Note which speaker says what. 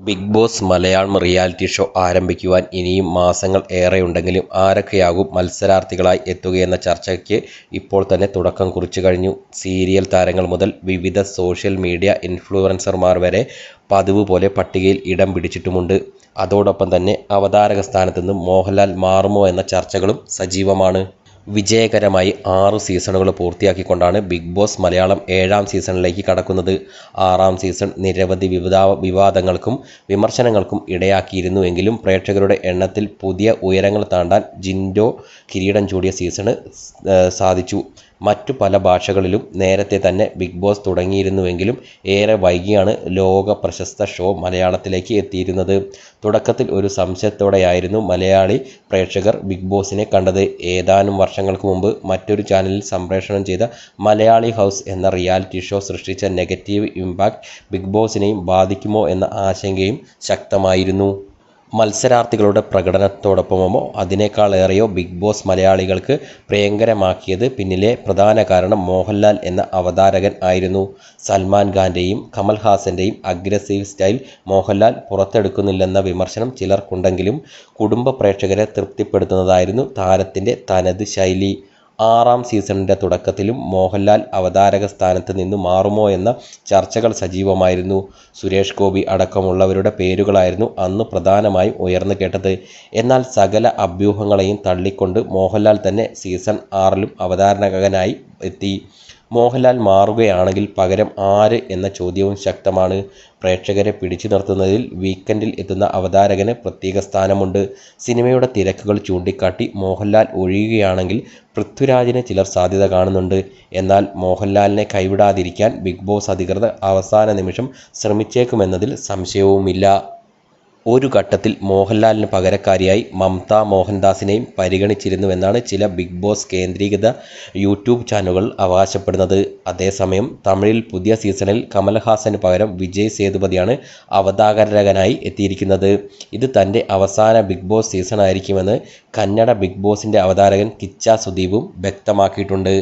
Speaker 1: Bigg Boss Malayalam reality show ആരംഭിക്കുവാൻ ഇനിയും മാസങ്ങൾ ഏറെയുണ്ടെങ്കിലും ആരൊക്കെയാകും മത്സരാർത്ഥികളായി എത്തുകയെന്ന ചർച്ചയ്ക്ക് ഇപ്പോൾ തന്നെ തുടക്കം കുറിച്ചു കഴിഞ്ഞു. സീരിയൽ താരങ്ങൾ മുതൽ വിവിധ സോഷ്യൽ മീഡിയ ഇൻഫ്ലുവൻസർമാർ വരെ പതിവ് പോലെ പട്ടികയിൽ ഇടം പിടിച്ചിട്ടുമുണ്ട്. അതോടൊപ്പം തന്നെ അവതാരക സ്ഥാനത്ത് നിന്നും മോഹൻലാൽ മാറുമോ എന്ന ചർച്ചകളും സജീവമാണ്. വിജയകരമായി ആറ് സീസണുകൾ പൂർത്തിയാക്കിക്കൊണ്ടാണ് ബിഗ് ബോസ് മലയാളം ഏഴാം സീസണിലേക്ക് കടക്കുന്നത്. ആറാം സീസൺ നിരവധി വിവിധ വിവാദങ്ങൾക്കും വിമർശനങ്ങൾക്കും ഇടയാക്കിയിരുന്നുവെങ്കിലും പ്രേക്ഷകരുടെ എണ്ണത്തിൽ പുതിയ ഉയരങ്ങൾ താണ്ടാൻ ജിൻഡോ കിരീടം ചൂടിയ സീസണ് സാധിച്ചു. മറ്റു പല ഭാഷകളിലും നേരത്തെ തന്നെ ബിഗ് ബോസ് തുടങ്ങിയിരുന്നുവെങ്കിലും ഏറെ വൈകിയാണ് ലോക പ്രശസ്ത ഷോ മലയാളത്തിലേക്ക് എത്തിയിരുന്നത്. തുടക്കത്തിൽ ഒരു സംശയത്തോടെയായിരുന്നു മലയാളി പ്രേക്ഷകർ ബിഗ് ബോസിനെ കണ്ടത്. ഏതാനും വർഷങ്ങൾക്ക് മുമ്പ് മറ്റൊരു ചാനലിൽ സംപ്രേഷണം ചെയ്ത മലയാളി ഹൗസ് എന്ന റിയാലിറ്റി ഷോ സൃഷ്ടിച്ച നെഗറ്റീവ് ഇമ്പാക്റ്റ് ബിഗ് ബോസിനെയും ബാധിക്കുമോ എന്ന ആശങ്കയും ശക്തമായിരുന്നു. മത്സരാർത്ഥികളുടെ പ്രകടനത്തോടൊപ്പമോ അതിനേക്കാളേറെയോ ബിഗ് ബോസ് മലയാളികൾക്ക് പ്രിയങ്കരമാക്കിയത് പിന്നിലെ പ്രധാന കാരണം മോഹൻലാൽ എന്ന അവതാരകൻ ആയിരുന്നു. സൽമാൻ ഖാന്റെയും കമൽഹാസന്റെയും അഗ്രസീവ് സ്റ്റൈൽ മോഹൻലാൽ പുറത്തെടുക്കുന്നില്ലെന്ന വിമർശനം ചിലർക്കുണ്ടെങ്കിലും കുടുംബ പ്രേക്ഷകരെ തൃപ്തിപ്പെടുത്തുന്നതായിരുന്നു താരത്തിന്റെ തനത് ശൈലി. ആറാം സീസണിന്റെ തുടക്കത്തിലും മോഹൻലാൽ അവതാരക സ്ഥാനത്ത് നിന്ന് മാറുമോ എന്ന ചർച്ചകൾ സജീവമായിരുന്നു. സുരേഷ് ഗോപി അടക്കമുള്ളവരുടെ പേരുകളായിരുന്നു അന്ന് പ്രധാനമായും ഉയർന്നു കേട്ടത്. എന്നാൽ സകല അഭ്യൂഹങ്ങളെയും തള്ളിക്കൊണ്ട് മോഹൻലാൽ തന്നെ സീസൺ ആറിലും അവതാരകനായി എത്തി. മോഹൻലാൽ മാറുകയാണെങ്കിൽ പകരം ആര് എന്ന ചോദ്യവും ശക്തമാണ്. പ്രേക്ഷകരെ പിടിച്ചു നിർത്തുന്നതിൽ വീക്കെൻഡിൽ എത്തുന്ന അവതാരകന് പ്രത്യേക സ്ഥാനമുണ്ട്. സിനിമയുടെ തിരക്കുകൾ ചൂണ്ടിക്കാട്ടി മോഹൻലാൽ ഒഴിയുകയാണെങ്കിൽ പൃഥ്വിരാജിന് ചിലർ സാധ്യത കാണുന്നുണ്ട്. എന്നാൽ മോഹൻലാലിനെ കൈവിടാതിരിക്കാൻ ബിഗ് ബോസ് അധികൃതർ അവസാന നിമിഷം ശ്രമിച്ചേക്കുമെന്നതിൽ സംശയവുമില്ല. ഒരു ഘട്ടത്തിൽ മോഹൻലാലിന് പകരക്കാരിയായി മമത മോഹൻദാസിനെയും പരിഗണിച്ചിരുന്നുവെന്നാണ് ചില ബിഗ് ബോസ് കേന്ദ്രീകൃത യൂട്യൂബ് ചാനലുകൾ അവകാശപ്പെടുന്നത്. അതേസമയം തമിഴിൽ പുതിയ സീസണിൽ കമൽഹാസന് പകരം വിജയ് സേതുപതിയാണ് അവതാരകനായി എത്തിയിരിക്കുന്നത്. ഇത് തന്റെ അവസാന ബിഗ് ബോസ് സീസണായിരിക്കുമെന്ന് കന്നഡ ബിഗ് ബോസിന്റെ അവതാരകൻ കിച്ച സുദീപും വ്യക്തമാക്കിയിട്ടുണ്ട്.